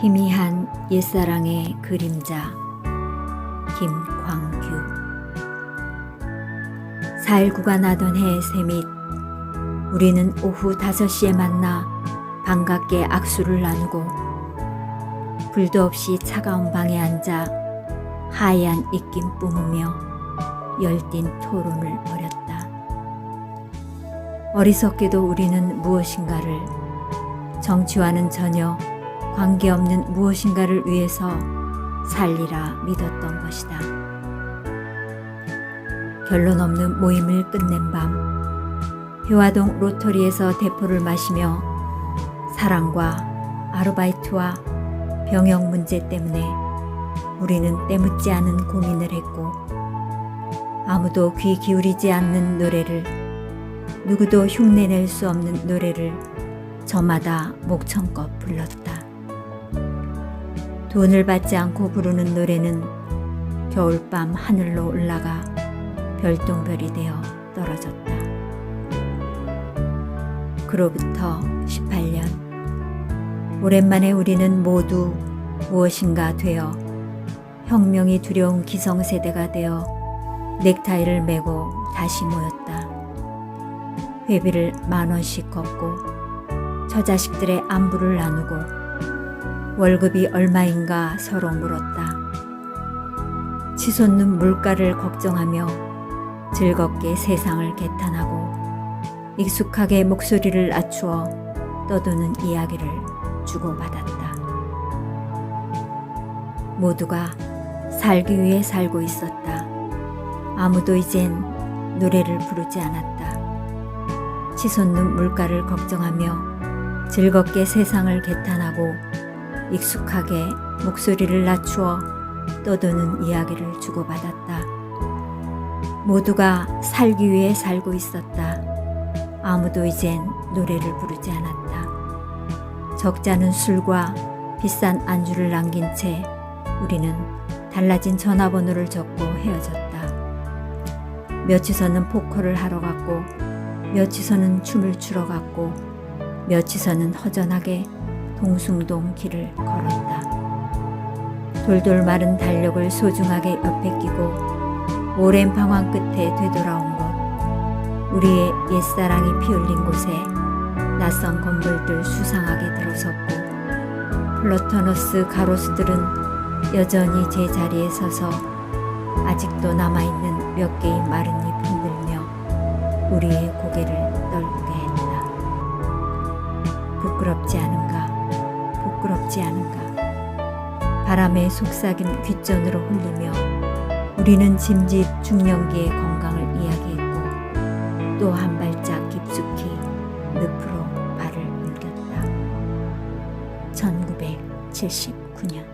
희미한 옛사랑의 그림자 김광규 4.19가 나던 해 세밋 우리는 오후 5시에 만나 반갑게 악수를 나누고 불도 없이 차가운 방에 앉아 하얀 입김 뿜으며 열띤 토론을 벌였다. 어리석게도 우리는 무엇인가를 정치와는 전혀 관계없는 무엇인가를 위해서 살리라 믿었던 것이다. 결론 없는 모임을 끝낸 밤, 회화동 로터리에서 대포를 마시며 사랑과 아르바이트와 병역 문제 때문에 우리는 때묻지 않은 고민을 했고, 아무도 귀 기울이지 않는 노래를, 누구도 흉내낼 수 없는 노래를 저마다 목청껏 불렀다. 돈을 받지 않고 부르는 노래는 겨울밤 하늘로 올라가 별똥별이 되어 떨어졌다. 그로부터 18년. 오랜만에 우리는 모두 무엇인가 되어 혁명이 두려운 기성세대가 되어 넥타이를 메고 다시 모였다. 회비를 만 원씩 걷고 처자식들의 안부를 나누고 월급이 얼마인가 서로 물었다. 치솟는 물가를 걱정하며 즐겁게 세상을 개탄하고 익숙하게 목소리를 낮추어 떠도는 이야기를 주고받았다. 모두가 살기 위해 살고 있었다. 아무도 이젠 노래를 부르지 않았다. 치솟는 물가를 걱정하며 즐겁게 세상을 개탄하고 익숙하게 목소리를 낮추어 떠도는 이야기를 주고받았다. 모두가 살기 위해 살고 있었다. 아무도 이젠 노래를 부르지 않았다. 적잖은 술과 비싼 안주를 남긴 채 우리는 달라진 전화번호를 적고 헤어졌다. 며치서는 포커를 하러 갔고, 며치서는 춤을 추러 갔고, 며치서는 허전하게 동숭동 길을 걸었다. 돌돌 마른 달력을 소중하게 옆에 끼고 오랜 방황 끝에 되돌아온 곳. 우리의 옛사랑이 피울린 곳에 낯선 건물들 수상하게 들어섰고 플러터너스 가로수들은 여전히 제자리에 서서 아직도 남아있는 몇 개의 마른 잎 흔들며 우리의 고개를 떨구게 했다. 부끄럽지 않은가? 부끄럽지 않은가? 바람에 속삭인 귓전으로 홀리며 우리는 짐짓 중년기의 건강을 이야기했고 또 한 발짝 깊숙이 늪으로 발을 옮겼다. 1979년